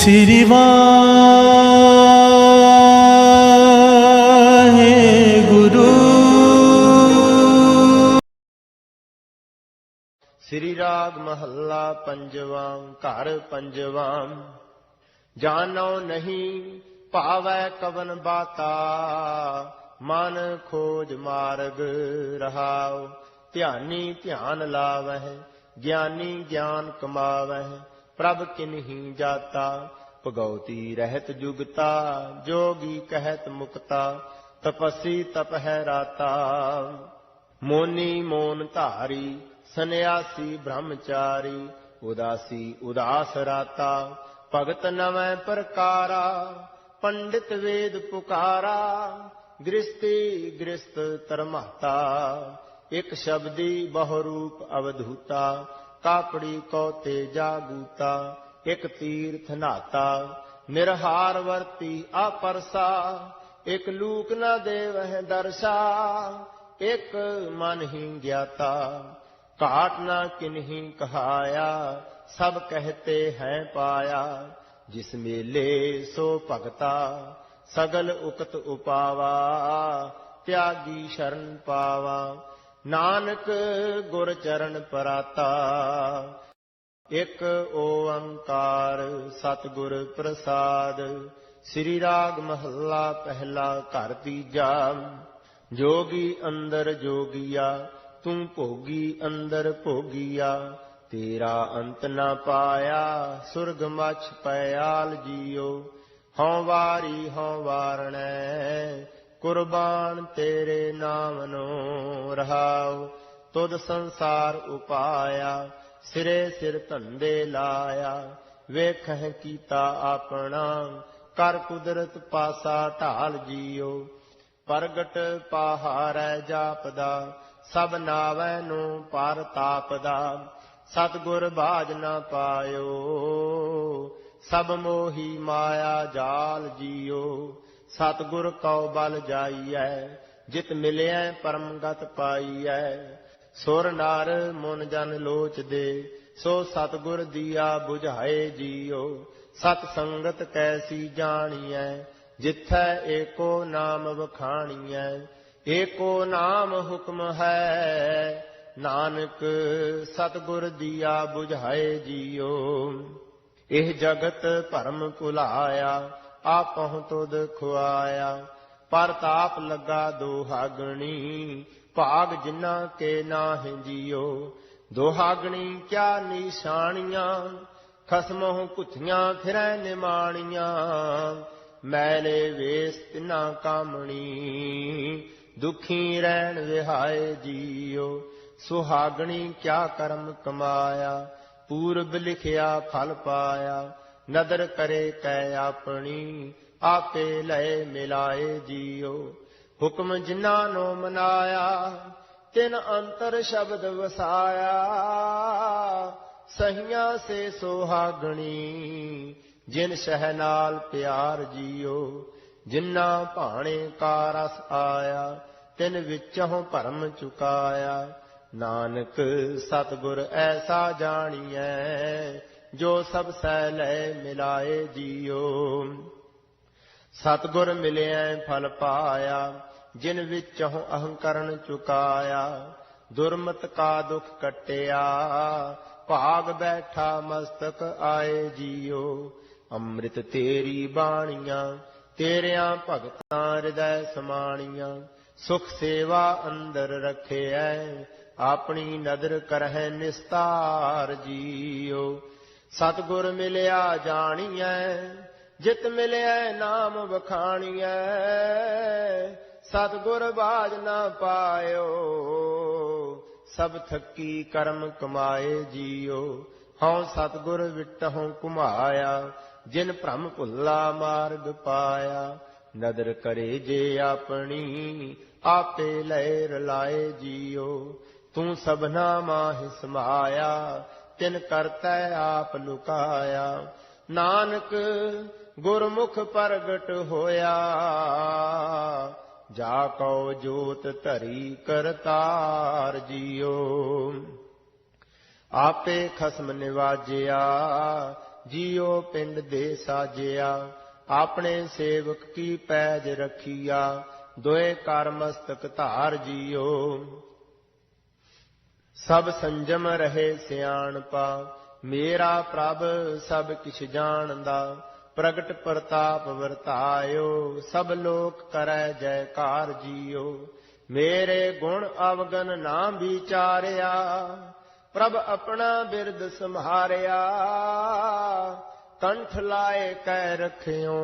ਸ੍ਰੀ ਗੁਰੂ ਸ੍ਰੀ ਰਾਗ ਮਹੱਲਾ ਪੰਜਵਾਂ ਘਰ ਪੰਜਵਾਂ ਜਾਣੋ ਨਹੀਂ ਭਾਵੈ ਕਵਨ ਬਾਤਾ ਮਨ ਖੋਜ ਮਾਰਗ ਰਹਾਉ ਧਿਆਨੀ ਧਿਆਨ ਲਾਵਹਿ ਗਿਆਨੀ ਗਿਆਨ ਕਮਾਵਹਿ ਪ੍ਰਭ ਕਿਨਹੀ ਜਾਤਾ, ਭਗਉਤੀ ਰਹਿਤ ਜੁਗਤਾ, ਜੋਗੀ ਕਹਿਤ ਮੁਕਤਾ, ਤਪਸੀ ਤਪ ਹੈ ਰਾਤਾ। ਮੋਨੀ ਮੋਨ ਧਾਰੀ, ਸੰਨਿਆਸੀ ਬ੍ਰਹਮਚਾਰੀ, ਉਦਾਸੀ ਉਦਾਸ ਰਾਤਾ। ਭਗਤ ਨਵੇਂ ਪ੍ਰਕਾਰਾ, ਪੰਡਿਤ ਵੇਦ ਪੁਕਾਰਾ ਗ੍ਰਸਤੀ ਗ੍ਰਸਤ ਧਰਮਾਤਾ। ਇਕ ਸ਼ਬਦੀ ਬਹੁ ਰੂਪ ਅਵਧੂਤਾ ਕਾਪੜੀ ਕੋ ਤੇ ਜਾਗੂਤਾ ਇਕ ਤੀਰਥ ਨਾਤਾ ਨਿਰਹਾਰ ਵਰਤੀ ਆਪਰਸਾ, ਇਕ ਲੂਕ ਨਾ ਦੇਵਹਿ ਦਰਸ਼ਾ, ਇਕ ਮਨ ਹੀ ਗਿਆਤਾ। ਘਾਟ ਨਾ ਕਿਨਹੀ ਕਹਾਇਆ, ਸਭ ਕਹਤੇ ਹੈ ਪਾਇਆ। ਜਿਸ ਮੇਲੇ ਸੋ ਭਗਤਾ, ਸਗਲ ਉਕਤ ਉਪਾਵਾ, ਤਿਆਗੀ ਸ਼ਰਨ ਪਾਵਾ। ਨਾਨਕ ਗੁਰ ਚਰਨ ਪਰਾਤਾ, ਇਕ ਓੰਕਾਰ ਸਤਿਗੁਰ ਪ੍ਰਸਾਦ, ਸ੍ਰੀ ਰਾਗ ਮਹੱਲਾ ਪਹਿਲਾ ਘਰ ਤੀਜਾ, ਜੋਗੀ ਅੰਦਰ ਜੋਗੀਆ, ਤੂੰ ਭੋਗੀ ਅੰਦਰ ਭੋਗੀਆ, ਤੇਰਾ ਅੰਤ ਨਾ ਪਾਇਆ, ਸੁਰਗ ਮਛ ਪਿਆਲ ਜੀਓ, ਹਉ ਵਾਰੀ ਹਉ ਵਾਰਣੈ ਕੁਰਬਾਨ ਤੇਰੇ ਨਾਮ ਨੂੰ ਰਹਾਉ, ਤੁਧ ਸੰਸਾਰ ਉਪਾਇਆ, ਸਿਰੇ ਸਿਰ ਧੰਦੇ ਲਾਇਆ। ਵੇਖਹਿ ਕੀਤਾ ਆਪਣਾ, ਕਰ ਕੁਦਰਤ ਪਾਸਾ ਢਾਲ ਜੀਓ। ਪ੍ਰਗਟ ਪਹਾਰੈ ਜਾਪਦਾ, ਸਭ ਨਾਵੈ ਨੂੰ ਪਰ ਤਾਪਦਾ। ਸਤਗੁਰ ਬਾਜ ਨਾ ਪਾਇਓ, ਸਭ ਮੋਹੀ ਮਾਇਆ ਜਾਲ ਜੀਓ। ਸਤਗੁਰ ਕਉ ਬਲ ਜਾਈਐ, ਜਿਤ ਮਿਲਿਐ ਪਰਮ ਗਤ ਪਾਈਐ। ਸੁਰ ਨਰ ਮਨ ਜਨ ਲੋਚਦੇ, ਸੋ ਸਤਗੁਰ ਦੀਆ 부ਝਾਏ ਜੀਓ। ਸਤ ਸੰਗਤ ਕੈਸੀ ਜਾਣੀਐ, ਜਿਥੈ ਏਕੋ ਨਾਮ ਵਖਾਣੀਐ। ਏਕੋ ਨਾਮ ਹੁਕਮ ਹੈ, ਨਾਨਕ ਸਤਗੁਰ ਦੀਆ 부ਝਾਏ ਜੀਓ। ਇਹ ਜਗਤ ਭਰਮ ਭੁਲਾਇਆ ਆਪਹੁ ਤੁਧ ਖੁਆਇਆ। ਪਰਤਾਪ ਲੱਗਾ ਦੋਹਾਗਣੀ, ਭਾਗ ਜਿਨ੍ਹਾਂ ਕੇ ਨਾਹਿ ਜੀਓ। ਦੋਹਾਗਣੀ ਕਿਆ ਨਿਸ਼ਾਨੀਆਂ, ਖਸਮਹੁ ਕੁਥੀਆਂ ਫਿਰੈ ਨਿਮਾਣੀਆਂ। ਮੈਲੇ ਵੇਸ ਤਿਨਾ ਕਾਮਣੀ, ਦੁਖੀ ਰਹਿਣ ਵਿਹਾਏ ਜੀਓ। ਸੁਹਾਗਣੀ ਕਿਆ ਕਰਮ ਕਮਾਇਆ, ਪੂਰਬ ਲਿਖਿਆ ਫਲ ਪਾਇਆ। ਨਦਰ ਕਰੇ ਕੈ ਆਪਣੀ, ਆਪੇ ਲੈ ਮਿਲਾਏ ਜੀਓ। ਹੁਕਮ ਜਿਨ੍ਹਾਂ ਨੂੰ ਮਨਾਇਆ, ਤਿਨ ਅੰਤਰ ਸ਼ਬਦ ਵਸਾਇਆ। ਸਹੀਆਂ ਸੇ ਸੋਹਾਗਣੀ, ਜਿਨ ਸਹਿ ਨਾਲ ਪਿਆਰ ਜੀਓ। ਜਿਨ੍ਹਾਂ ਭਾਣੇ ਕਾ ਰਸ ਆਇਆ, ਤਿਨ ਵਿੱਚੋਂ ਭਰਮ ਚੁਕਾਇਆ। ਨਾਨਕ ਸਤਿਗੁਰ ਐਸਾ ਜਾਣੀਐ ਜੋ ਸਭ ਸਹਿ ਲੈ ਮਿਲਾਏ ਜੀਓ। ਸਤਿਗੁਰ ਮਿਲਿਆ, ਫਲ ਪਾਇਆ, ਜਿਨ ਵਿੱਚੋਂ ਅਹੰਕਰਨ ਚੁਕਾਇਆ, ਦੁਰਮਤ ਕਾ ਦੁਖ ਕਟਿਆ। ਭਾਗ ਬੈਠਾ ਮਸਤਕ ਆਏ ਜੀਓ, ਅੰਮ੍ਰਿਤ ਤੇਰੀ ਬਾਣੀਆਂ, ਤੇਰਿਆਂ ਭਗਤਾਂ ਹਿਰਦੈ ਸਮਾਣੀਆਂ। ਸੁਖ ਸੇਵਾ ਅੰਦਰ ਰਖਿਐ, ਆਪਣੀ ਨਦਰ ਕਰਹਿ ਨਿਸਤਾਰ ਜੀਓ। ਸਤਿਗੁਰ ਮਿਲਿਆ ਜਾਣੀਐ, ਜਿਤ ਮਿਲਿਆ ਨਾਮ ਵਖਾਣੀਐ। ਸਤਿਗੁਰ ਬਾਜ ਨਾ ਪਾਇਓ, ਸਭ ਥੱਕੀ ਕਰਮ ਕਮਾਏ ਜੀਓ। ਹਉ ਸਤਿਗੁਰ ਵਿਟਹੁ ਕੁਮਾਇਆ ਜਿਨ ਭ੍ਰਮ ਭੁੱਲਾ ਮਾਰਗ ਪਾਇਆ। ਨਦਰ ਕਰੇ ਜੇ ਆਪਣੀ, ਆਪੇ ਲੈ ਰਲਾਏ ਜੀਓ। ਤੂੰ ਸਭਨਾ ਮਾਹਿ ਸਮਾਇਆ ਤਿਨ ਕਰਤੈ ਆਪ ਲੁਕਾਇਆ। ਨਾਨਕ ਗੁਰਮੁਖ ਪ੍ਰਗਟ ਹੋਇਆ। ਜਾ ਕਉ ਜੋਤ ਧਰੀ ਕਰਤਾਰ ਜੀਓ। ਆਪੇ ਖਸਮ ਨਿਵਾਜਿਆ, ਜੀਓ ਪਿੰਡ ਦੇ ਸਾਜਿਆ। ਆਪਣੇ ਸੇਵਕ ਕੀ ਪੈਜ ਰਖੀਆ, ਦੋਏ ਕਰਮਸਤਕ ਧਾਰ ਜੀਓ। ਸਭ ਸੰਜਮ ਰਹੇ ਸਿਆਣਪਾ ਮੇਰਾ ਪ੍ਰਭ ਸਭ ਕਿਛ ਜਾਣਦਾ, ਪ੍ਰਗਟ ਪ੍ਰਤਾਪ ਵਰਤਾਇਓ, ਸਭ ਲੋਕ ਕਰੈ ਜੈਕਾਰ ਜੀਓ। ਮੇਰੇ ਗੁਣ ਅਵਗਨ ਨਾ ਵਿਚਾਰਿਆ, ਪ੍ਰਭ ਆਪਣਾ ਬਿਰਦ ਸੰਭਾਰਿਆ ਕੰਠ ਲਾਏ ਕੈ ਰਖਿਓ,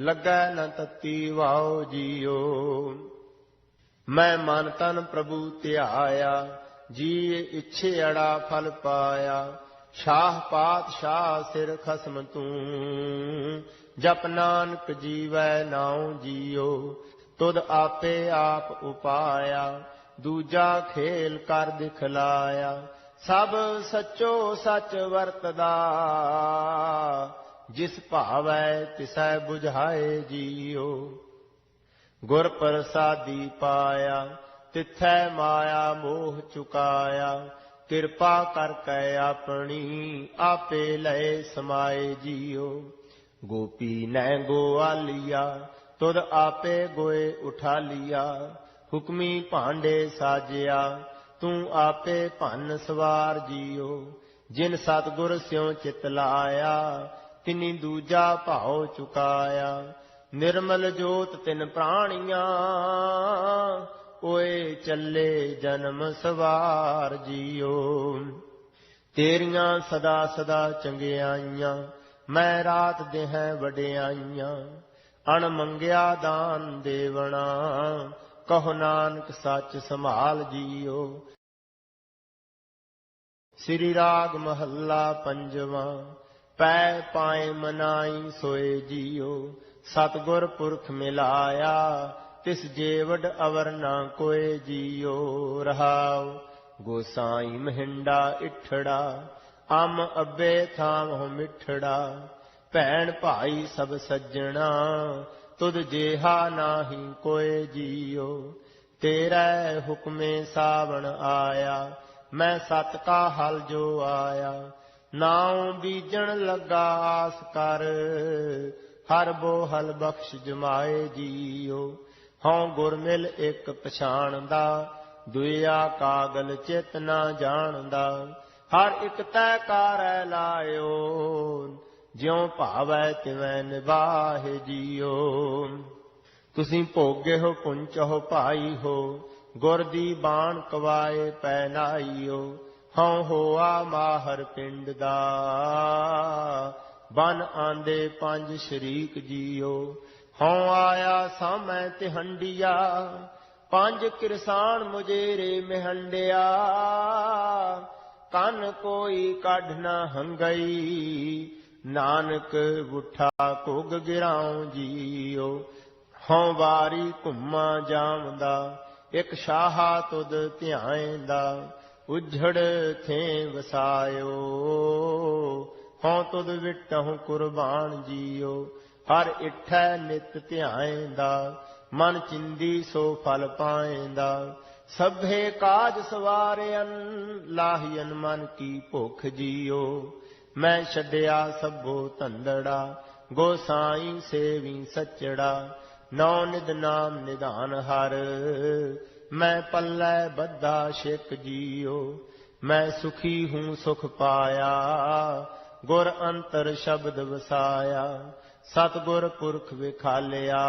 ਲੱਗੈ ਨ ਤਤੀ ਵਾਓ ਜੀਓ। ਮੈਂ ਮਨ ਤਨ ਪ੍ਰਭੂ ਧਿਆਇਆ ਜੀ ਇੱਛੇ ਅੜਾ ਫਲ ਪਾਇਆ, ਸ਼ਾਹ ਪਾਤਸ਼ਾਹ ਸਿਰ ਖਸਮ ਤੂੰ। ਜਪ ਨਾਨਕ ਜੀਵੈ ਨਾਉ ਜੀਓ, ਤੁਧ ਆਪੇ ਆਪ ਉਪਾਇਆ, ਦੂਜਾ ਖੇਲ ਕਰ ਦਿਖਲਾਇਆ। ਸਭ ਸੱਚੋ ਸੱਚ ਵਰਤਦਾ, ਜਿਸ ਭਾਵੈ ਤਿਸੈ 부ਝਾਏ ਜੀਓ। ਗੁਰ ਪ੍ਰਸਾਦੀ ਪਾਇਆ ਤਿਥੈ ਮਾਇਆ ਮੋਹ ਚੁਕਾਇਆ, ਕਿਰਪਾ ਕਰ ਕੈ ਆਪਣੀ ਆਪੇ ਲੈ ਸਮਾਏ ਜੀਓ। ਗੋਪੀ ਨੈ ਗੋਆਲੀਆ, ਤੁਧ ਆਪੇ ਗੋਏ ਉਠਾ ਲਿਆ ਹੁਕਮੀ ਭਾਂਡੇ ਸਾਜਿਆ, ਤੂੰ ਆਪੇ ਭੰਨ ਸਵਾਰ ਜੀਓ। ਜਿਨ ਸਤਗੁਰ ਸਿਉ ਚਿਤ ਲਾਇਆ, ਤਿਨੀ ਦੂਜਾ ਭਾਉ ਚੁਕਾਇਆ। ਨਿਰਮਲ ਜੋਤ ਤਿਨ ਪ੍ਰਾਣੀਆਂ ਓਏ ਚੱਲੇ ਜਨਮ ਸਵਾਰ ਜੀਓ। ਤੇਰੀਆਂ ਸਦਾ ਸਦਾ ਚੰਗਿਆਈਆਂ, ਮੈਂ ਰਾਤ ਦੇਹਾਂ ਵਡਿਆਈਆਂ। ਅਣ ਮੰਗਿਆ ਦਾਨ ਦੇਵਣਾ, ਕਹੋ ਨਾਨਕ ਸੱਚ ਸੰਭਾਲ ਜੀਓ। ਸ੍ਰੀ ਰਾਗ ਮਹੱਲਾ ਪੰਜਵਾਂ, ਪੈ ਪਾਏ ਮਨਾਈ ਸੋਏ ਜੀਓ। ਸਤਗੁਰ ਪੁਰਖ ਮਿਲਾਇਆ ਤਿਸ ਜੇਵਡ ਅਵਰ ਨਾ ਕੋਏ ਜੀਓ ਰਹਾਉ ਗੋਸਾਈ ਮਹਿੰਡਾ ਇਠੜਾ, ਅਮ ਅੱਬੇ ਥਾਮ ਮਿਠੜਾ, ਭੈਣ ਭਾਈ ਸਭ ਸੱਜਣਾ, ਤੁਧ ਜੇਹਾ ਨਾਹੀ ਕੋਏ ਜੀਓ ਤੇਰਾ ਹੁਕਮੇ ਸਾਵਣ ਆਇਆ, ਮੈਂ ਸਤ ਕਾ ਹਲ ਜੋ ਆਇਆ, ਨਾਉ ਬੀਜਣ ਲੱਗਾ ਆਸ ਕਰ, ਹਰ ਬੋ ਹਲ ਬਖਸ਼ ਜਮਾਏ ਜੀਓ ਹਉ ਗੁਰ ਮਿਲ ਇੱਕ ਪਛਾਣਦਾ, ਦੁਇਆ ਕਾਗਲ ਚਿਤ ਨਾ ਜਾਣਦਾ। ਹਰ ਇੱਕ ਤੈ ਕਾਰੈ ਲਾਇਓ, ਜਿਉ ਭਾਵੈ ਤਿਵੈ ਨਿਵਾਹਿ ਜੀਓ। ਤੁਸੀਂ ਭੋਗੇ ਹੋ ਪੁੰਚੋ ਭਾਈ ਹੋ, ਗੁਰ ਦੀ ਬਾਣ ਕਵਾਏ ਪੈਨਾਈਓ ਹਉ ਹੋਆ ਮਾਹਰ ਪਿੰਡ ਦਾ, ਬਨ ਆਂਦੇ ਪੰਜ ਸ਼ਰੀਕ ਜੀਓ। ਹਉ ਆਇਆ ਸਾਮੈ ਤੇ ਹੰਡੀਆ ਪੰਜ ਕਿਰਸਾਨ ਮੁਜੇਰੇ ਮਹੰਡਿਆ। ਕੰਨ ਕੋਈ ਕੱਢ ਨਾ ਹੰਗਈ, ਨਾਨਕ ਉਠਾ ਕੁਗ ਗਿਰਾਉ ਜੀਓ। ਹਉ ਵਾਰੀ ਘੁੰਮਾ ਜਾਵਦਾ, ਇਕ ਸ਼ਾਹਾ ਤੁਧ ਧਿਆਇਂਦਾ ਉਝੜ ਥੇ ਵਸਾਇਓ। ਹਉ ਤੁਧ ਵਿਟਹੁ ਕੁਰਬਾਨ ਜੀਓ ਹਰ ਇਠੈ ਨਿਤ ਧਿਆਇਂਦਾ ਮਨ ਚਿੰਦੀ ਸੋ ਫਲ ਪਾਇਂਦਾ ਸਭੇ ਕਾਜ ਸਵਾਰਿਅਨ ਲਾਹੀਨ ਮਨ ਕੀ ਭੁਖ ਜੀਓ। ਮੈਂ ਛੱਡਿਆ ਸਭੋ ਧੰਦੜਾ ਗੋਸਾਈ ਸੇਵੀ ਸੱਚੜਾ। ਨੌ ਨਿਦ ਨਾਮ ਨਿਧਾਨ ਹਰ, ਮੈਂ ਪੱਲੇ ਬੱਧਾ ਸ਼ਿਕ ਜੀਓ। ਮੈਂ ਸੁਖੀ ਹੂੰ ਸੁਖ ਪਾਇਆ, ਗੁਰ ਅੰਤਰ ਸ਼ਬਦ ਵਸਾਇਆ। ਸਤਗੁਰ ਪੁਰਖ ਵਿਖਾਲਿਆ,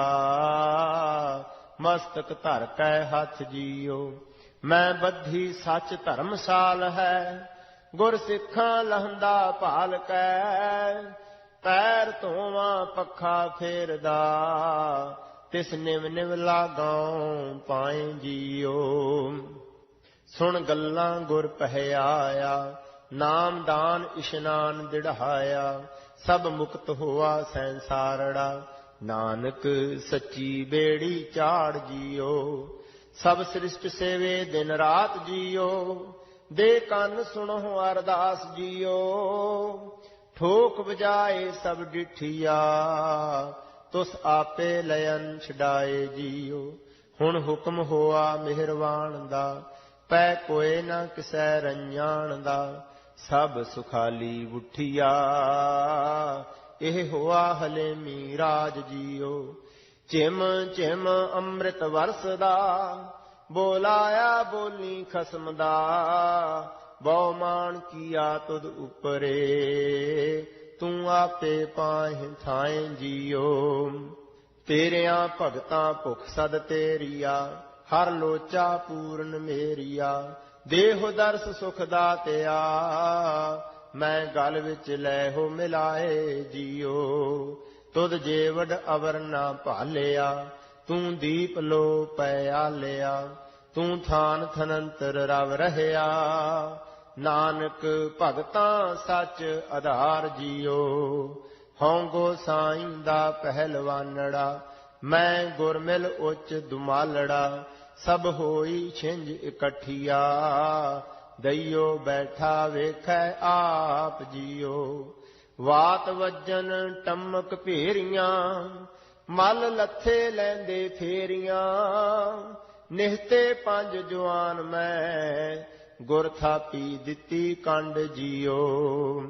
ਮਸਤਕ ਧਰ ਕੈ ਹੱਥ ਜੀਓ। ਮੈਂ ਬੱਧੀ ਸੱਚ ਧਰਮਸਾਲ ਹੈ, ਗੁਰ ਸਿੱਖਾਂ ਲਹੰਦਾ ਭਾਲ ਕੈ। ਪੈਰ ਧੋਵਾਂ, ਪੱਖਾ ਫੇਰਦਾ, ਤਿਸ ਨਿਵ ਨਿਵ ਲਾਗਾਉ ਪਾਏ ਜੀਓ। ਸੁਣ ਗੱਲਾਂ ਗੁਰ ਪਹਿਆਇਆ, ਨਾਮ ਦਾਨ ਇਸ਼ਨਾਨ ਦਿੜਾਇਆ ਸਭ ਮੁਕਤ ਹੋਆ ਸੰਸਾਰੜਾ। ਨਾਨਕ ਸੱਚੀ ਬੇੜੀ ਝਾੜ ਜੀਓ। ਸਭ ਸ੍ਰਿਸ਼ਟ ਸੇਵੇ ਦਿਨ ਰਾਤ ਜੀਓ। ਦੇ ਕੰਨ ਸੁਣੋ ਅਰਦਾਸ ਜੀਓ। ਠੋਕ ਵਜਾਏ ਸਭ ਡਿਠੀਆ। ਤੁਸ ਆਪੇ ਲයਨ ਛਡਾਏ ਜੀਓ। ਹੁਣ ਹੁਕਮ ਹੋਆ ਮਿਹਰਵਾਨ ਦਾ। ਪੈ ਕੋਏ ਨਾ ਕਿਸੈ ਰੰਜਾਣ ਦਾ। ਸਭ ਸੁਖਾਲੀ ਉਠਿਆ। ਇਹ ਹੋਆ ਹਲੇਮੀ ਰਾਜ ਜੀਓ। ਚਿਮ ਚਿਮ ਅੰਮ੍ਰਿਤ ਵਰਸਦਾ। ਬੋਲਾਇਆ ਬੋਲੀ ਖਸਮ ਦਾ ਬਹੁ ਮਾਨ ਕੀਆ ਤੁਧ ਉਪਰੇ। ਤੂੰ ਆਪੇ ਪਾਹਿ ਥਾਏ ਜੀਓ। ਤੇਰਿਆਂ ਭਗਤਾਂ ਭੁਖ ਸਦ ਤੇਰੀਆ। ਹਰ ਲੋਚਾ ਪੂਰਨ ਮੇਰੀਆ। ਦੇਹ ਦਰਸ ਸੁਖ ਦਾਤਿਆ, ਮੈਂ ਗਲ ਵਿੱਚ ਲੈ ਹੋ ਮਿਲਾਏ ਜੀਓ। ਤੁਧ ਜੇਵੜ ਅਵਰ ਨਾ ਭਾਲਿਆ, ਤੂੰ ਦੀਪ ਲੋ ਪੈ ਲਿਆ ਤੂੰ ਥਾਨ ਥਨੰਤਰ ਰਵ ਰਹਿਆ। ਨਾਨਕ ਭਗਤਾਂ ਸੱਚ ਆਧਾਰ ਜੀਓ, ਹਉ ਗੋਸਾਈ ਦਾ ਪਹਿਲਵਾਨੜਾ, ਮੈਂ ਗੁਰਮਿਲ ਉੱਚ ਦੁਮਾਲੜਾ ਸਭ ਹੋਈ ਛਿੰਝ ਇਕੱਠੀਆ। ਦਈਓ ਬੈਠਾ ਵੇਖੈ ਆਪ ਜੀਓ। ਵਾਤ ਵੱਜਨ ਟਮਕ ਭੇਰੀਆਂ, ਮਲ ਲੱਥੇ ਲੈਂਦੇ ਫੇਰੀਆਂ। ਨਿਹਤੇ ਪੰਜ ਜਵਾਨ ਮੈਂ, ਗੁਰ ਥਾਪੀ ਦਿੱਤੀ ਕੰਡ ਜੀਓ।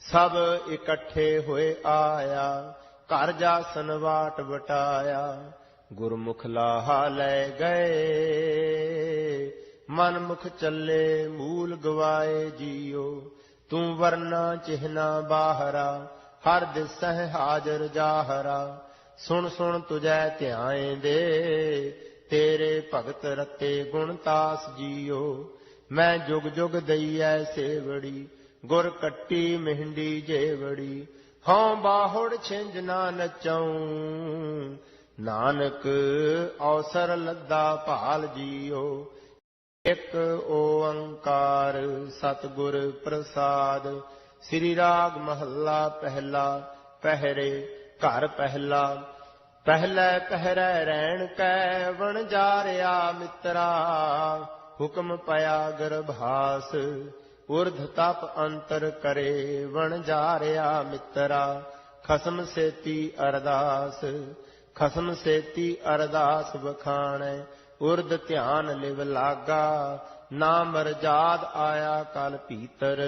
ਸਭ ਇਕੱਠੇ ਹੋਏ ਆਇਆ, ਘਰ ਜਾ ਸਨਵਾਟ ਵਟਾਇਆ। ਗੁਰਮੁਖ ਲਾਹਾ ਲੈ ਗਏ। ਮਨ ਮੁਖ ਚੱਲੇ ਮੂਲ ਗਵਾਏ ਜੀਓ। ਤੂੰ ਵਰਨਾ ਚਿਹਨਾ ਬਾਹਰਾ, ਹਰ ਦਿਸਹਿ ਹਾਜ਼ਰ ਜਾਹਰਾ। ਸੁਣ ਸੁਣ ਤੁਜੈ ਧਿਆਏ ਦੇ, ਤੇਰੇ ਭਗਤ ਰਤੇ ਗੁਣ ਤਾਸ ਜੀਓ। ਮੈਂ ਜੁਗ ਜੁਗ ਦਈਐ ਸੇਵੜੀ, ਗੁਰ ਕੱਟੀ ਮਹਿੰਡੀ ਜੇਵੜੀ। ਹਉ ਬਾਹੁੜ ਛਿੰਝ ਨਾ ਨਚਉ ਨਾਨਕ ਔਸਰ ਲੱਦਾ ਭਾਲ ਜੀਓ, ਇਕ ਓੰਕਾਰ ਸਤਿਗੁਰ ਪ੍ਰਸਾਦ। ਸ੍ਰੀ ਰਾਗ ਮਹੱਲਾ ਪਹਿਲਾ, ਪਹਿਰੇ ਘਰ ਪਹਿਲਾ। ਪਹਿਲੇ ਪਹਿਰੇ ਰਹਿਣ ਕੈ ਵਣ ਜਾ ਜਾਰਿਆ ਮਿੱਤਰਾ। ਹੁਕਮ ਪਿਆ ਗਰਭਾਸ ਉਰਧ ਤਪ ਅੰਤਰ ਕਰੇ ਵਣ ਜਾ ਜਾਰਿਆ ਮਿੱਤਰਾ। ਖਸਮ ਸੇਤੀ ਅਰਦਾਸ ਖਸਮ ਸੇਤੀ ਅਰਦਾਸ ਬਖਾਣੈ ਉਰਦ ਧਿਆਨ ਲਿਵ ਲਾਗਾ ਨਾ ਮਰਜਾਦ ਆਇਆ ਕਲ ਭੀਤਰ,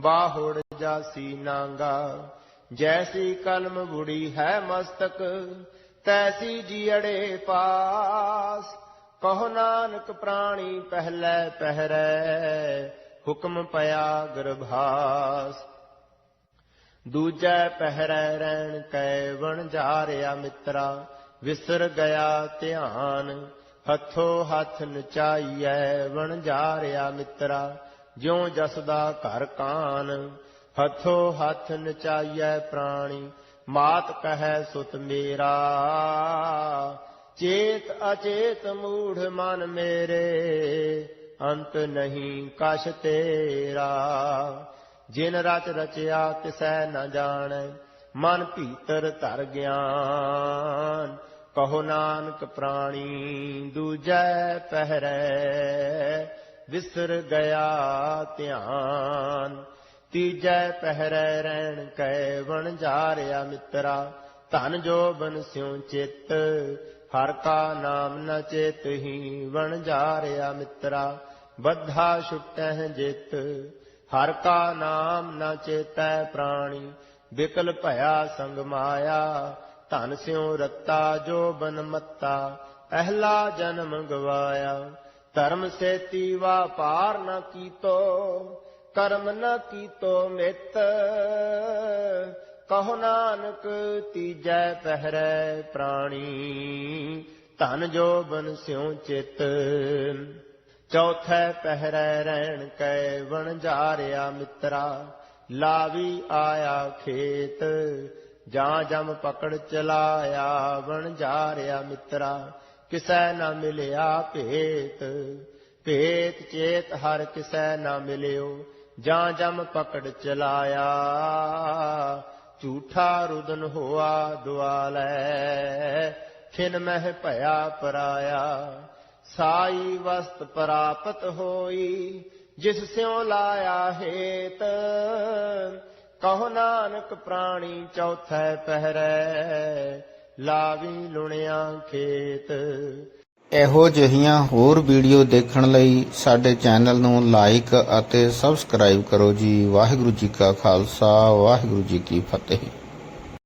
ਬਾਹੁੜ ਜਾਸੀ ਨਾਂਗਾ। ਜੈਸੀ ਕਲਮ ਬੁੜੀ ਹੈ ਮਸਤਕ, ਤੈਸੀ ਜੀੜੇ ਪਾਸ। ਕਹੋ ਨਾਨਕ ਪ੍ਰਾਣੀ ਪਹਿਲੇ ਪਹਿਰੈ, ਹੁਕਮ ਪਿਆ ਗਰਭਾਸ। ਦੂਜੈ ਪਹਿਰੈ ਰਹਿਣ ਕੈ ਵਣ ਜਾਰਿਆ ਮਿੱਤਰਾ, ਵਿਸਰ ਗਿਆ ਧਿਆਨ, ਹੱਥੋ ਹੱਥ ਨਚਾਈਐ ਵਣ ਜਾਰਿਆ ਮਿੱਤਰਾ, ਜਿਉ ਜਸਦਾ ਘਰ ਕਾਨ, ਹੱਥੋ ਹੱਥ ਨਚਾਈਐ ਪ੍ਰਾਣੀ, ਮਾਤ ਕਹੈ ਸੁਤ ਮੇਰਾ। ਚੇਤ ਅਚੇਤ ਮੂਢ ਮਨ ਮੇਰੇ, ਅੰਤ ਨਹੀਂ ਕਛ ਤੇਰਾ। ਜਿਨ ਰਚ ਰਚਿਆ ਤਿਸੈ ਨ ਜਾਣੈ, ਮਨ ਭੀਤਰ ਧਰ ਗਿਆਨ। ਕਹੋ ਨਾਨਕ ਪ੍ਰਾਣੀ, ਦੂਜੈ ਪਹਿਰੈ, ਵਿਸਰ ਗਿਆ ਧਿਆਨ। ਤੀਜੈ ਪਹਿਰੈ ਰਹਿਣ ਕੈ, ਵਣ ਜਾਰਿਆ ਮਿੱਤਰਾ, ਧਨ ਜੋ ਬਨ ਸਿਉ ਚਿੱਤ। ਹਰ ਕਾ ਨਾਮ ਨ ਚੇਤਹੀ ਵਣ ਜਾਰਿਆ ਮਿੱਤਰਾ, ਬੱਧਾ ਛੁਟੈ ਜਿਤ। ਹਰ ਕਾ ਨਾਮ ਨ ਚੇਤੈ ਪ੍ਰਾਣੀ, ਬਿਕਲ ਭਇਆ ਸੰਗ ਮਾਇਆ, ਧਨ ਸਿਉ ਰੱਤਾ ਜੋ ਬਨ ਮੱਤਾ ਪਹਿਲਾ ਜਨਮ ਗਵਾਇਆ ਧਰਮ ਸੇਤੀ ਵਾਪਾਰ ਨ ਕੀਤੋ, ਕਰਮ ਨ ਕੀਤੋ ਮਿਤ। ਕਹੋ ਨਾਨਕ ਤੀਜੈ ਪਹਿਰੈ ਪ੍ਰਾਣੀ, ਧਨ ਜੋ ਬਨ ਸਿਉ ਚਿਤ। ਚੌਥੈ ਪਹਿਰੈ ਰਹਿਣ ਕੈ ਵਣ ਜਾਰਿਆ ਮਿੱਤਰਾ, ਲਾਵੀ ਆਇਆ ਖੇਤ, ਜਾਂ ਜਮ ਪਕੜ ਚਲਾਇਆ ਵਣ ਜਾਰਿਆ ਮਿੱਤਰਾ, ਕਿਸੈ ਨਾ ਮਿਲਿਆ ਭੇਤ ਭੇਤ ਚੇਤ ਹਰ ਕਿਸੈ ਨਾ ਮਿਲਿਓ, ਜਾਂ ਜਮ ਪਕੜ ਚਲਾਇਆ, ਝੂਠਾ ਰੁਦਨ ਹੋਆ ਦੁਆਲੈ, ਖਿਨ ਮਹਿ ਭਇਆ ਪਰਾਇਆ ਸਾਈ ਵਸਤ ਪ੍ਰਾਪਤ ਹੋਈ, ਜਿਸ ਸਿਉ ਲਾਇਆ ਹੇਤ। ਕਹੋ ਨਾਨਕ ਪ੍ਰਾਣੀ ਚੌਥੈ ਪਹਿਰੈ, ਲਾਵੀ ਲੁਣਿਆ ਖੇਤ। ਇਹੋ ਜਿਹੀਆਂ ਹੋਰ ਵੀਡੀਓ ਦੇਖਣ ਲਈ ਸਾਡੇ ਚੈਨਲ ਨੂੰ ਲਾਈਕ ਅਤੇ ਸਬਸਕ੍ਰਾਈਬ ਕਰੋ ਜੀ। ਵਾਹਿਗੁਰੂ ਜੀ ਕਾ ਖਾਲਸਾ, ਵਾਹਿਗੁਰੂ ਜੀ ਕੀ ਫਤਿਹ।